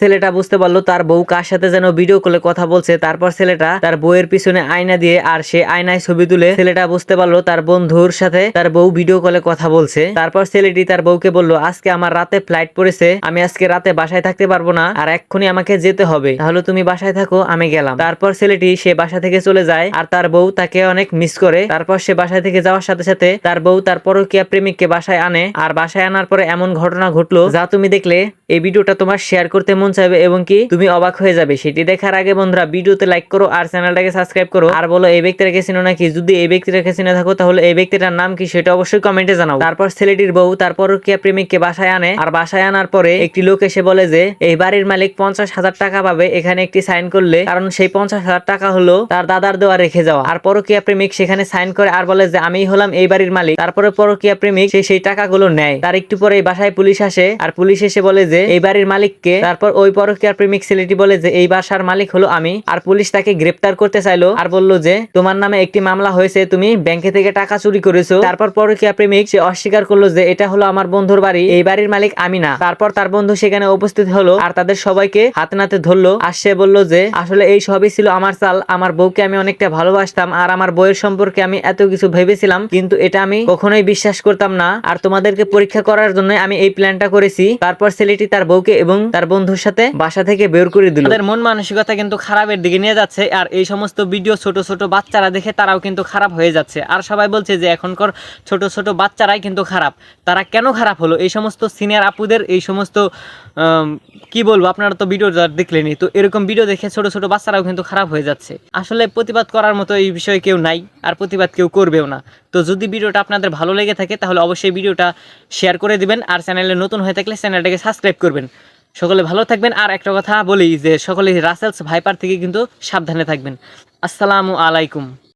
ছেলেটা বুঝতে পারল তার বউ কার সাথে যেন ভিডিও কলে কথা বলছে। তারপর ছেলেটা তার বউয়ের পিছনে আয়না দিয়ে আর সে আয়নায় ছবি তুলে ছেলেটা বুঝতে পারল তার বন্ধুর সাথে তার বউ ভিডিও কলে কথা বলছে। তারপর ছেলেটি তার বউকে বলল, আজকে আমার রাতে ফ্লাইট পড়েছে, আমি আজকে রাতে বাসায় থাকতে পারব না, আর এক্ষুনি আমাকে যেতে হবে। তাহলে তুমি বাসায় থাকো, আমি গেলাম। তারপর ছেলেটি সে বাসা থেকে চলে যায় আর তার বউ তাকে অনেক মিস করে। তারপর সে বাসায় থেকে যাওয়ার সাথে সাথে তার বউ তার পরকীয়া প্রেমিককে বাসায় আনে। আর বাসায় আনার পরে এমন ঘটনা ঘটলো, যা তুমি দেখলে এই ভিডিওটা তোমার শেয়ার করতে মন চাইবে এবং কি তুমি অবাক হয়ে যাবে। সেটি দেখার আগে বন্ধুরা ভিডিওতে লাইক করো আর চ্যানেলটাকে সাবস্ক্রাইব করো। আর বলো, এই ব্যক্তিটাকে চিনো নাকি? যদি এই ব্যক্তিটাকে চিনে থাকো, তাহলে এই ব্যক্তিটার নাম কি সেটা অবশ্যই কমেন্টে জানাও। তারপর ছেলেটির বউ তার পরকীয়া প্রেমিককে বাসায় আনে। আর বাসায় আনার পরে একটি লোক এসে বলে যে, এই বাড়ির মালিক পঞ্চাশ হাজার টাকা পাবে, এখানে একটি সাইন করলে। কারণ সেই পঞ্চাশ হাজার টাকা হলো তার দাদার দেওয়া রেখে যাওয়া। আর পরকীয়া প্রেমিক সেখানে সাইন করে আর বলে যে আমি হলাম এই বাড়ির মালিক। তারপরে পরকীয়া প্রেমিক সে সেই টাকাগুলো নেয়। তার একটু পরে বাসায় পুলিশ আসে। আর পুলিশ এসে বলে যে এই বাড়ির মালিককে তারপর ওই পরকীয়া প্রেমিক ছেলেটি বলে যে এই বাসার মালিক হলো আমি। আর পুলিশ তাকে গ্রেপ্তার করতে চাইলো আর বলল যে তোমার নামে একটি মামলা হয়েছে তুমি ব্যাংকে থেকে টাকা চুরি করেছ। তারপর পরকীয়া প্রেমিক সে অস্বীকার করল যে এটা হলো আমার বন্ধুর বাড়ি এই বাড়ির মালিক আমি না। তারপর তার বন্ধু সেখানে উপস্থিত হলো আর তাদের সবাইকে হাতে নাতে ধরলো। আর সে বলল যে আসলে এই সবই ছিল আমার চাল আমার বউকে আমি অনেকটা ভালোবাসতাম আর আমার বউয়ের সম্পর্কে আমি এত কিছু ভেবেছিলাম কিন্তু এটা আমি কখনোই বিশ্বাস করতাম না। আর তোমাদেরকে পরীক্ষা করার জন্য আমি এই প্ল্যানটা করেছি। তারপর ছেলেটি তার বউকে এবং তার বন্ধুর সাথে বাসা থেকে বের করে দিল। তাদের মন মানসিকতা কিন্তু খারাপের দিকে নিয়ে যাচ্ছে আর এই সমস্ত ভিডিও ছোট ছোট বাচ্চারা দেখে তারাও কিন্তু খারাপ হয়ে যাচ্ছে। আর সবাই বলছে যে এখনকার ছোট ছোট বাচ্চারাই কিন্তু খারাপ। তারা কেন খারাপ হলো? এই সমস্ত সিনিয়র আপুদের এই সমস্ত কি বলব, আপনারা তো ভিডিও দেখলেনি তো এরকম ভিডিও দেখে ছোট ছোট বাচ্চারাও কিন্তু খারাপ হয়ে যাচ্ছে। আসলে প্রতিবাদ করার মতো এই বিষয়ে কেউ নাই আর প্রতিবাদ কেউ করবেও না। তো যদি ভিডিওটা আপনাদের ভালো লেগে থাকে, তাহলে অবশ্যই ভিডিওটা শেয়ার করে দিবেন। আর চ্যানেলে নতুন হয়ে থাকলে চ্যানেলটাকে সাবস্ক্রাইব করবেন। সকলে ভালো থাকবেন। আর একটা কথা বলি যে, সকলে রাসেলস ভাইপার থেকে কিন্তু সাবধানে থাকবেন। আসসালামু আলাইকুম।